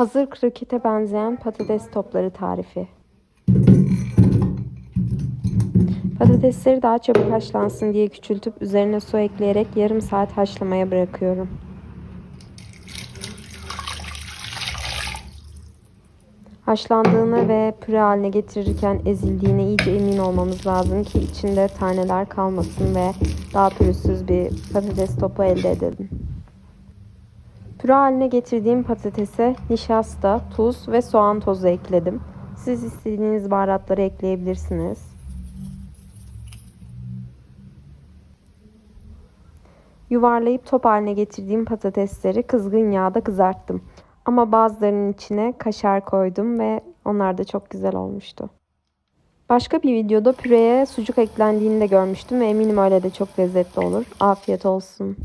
Hazır krokete benzeyen patates topları tarifi. Patatesleri daha çabuk haşlansın diye küçültüp üzerine su ekleyerek yarım saat haşlamaya bırakıyorum. Haşlandığını ve püre haline getirirken ezildiğine iyice emin olmamız lazım ki içinde taneler kalmasın ve daha pürüzsüz bir patates topu elde edelim. Püre haline getirdiğim patatese nişasta, tuz ve soğan tozu ekledim. Siz istediğiniz baharatları ekleyebilirsiniz. Yuvarlayıp top haline getirdiğim patatesleri kızgın yağda kızarttım. Ama bazılarının içine kaşar koydum ve onlar da çok güzel olmuştu. Başka bir videoda püreye sucuk eklendiğini de görmüştüm ve eminim öyle de çok lezzetli olur. Afiyet olsun.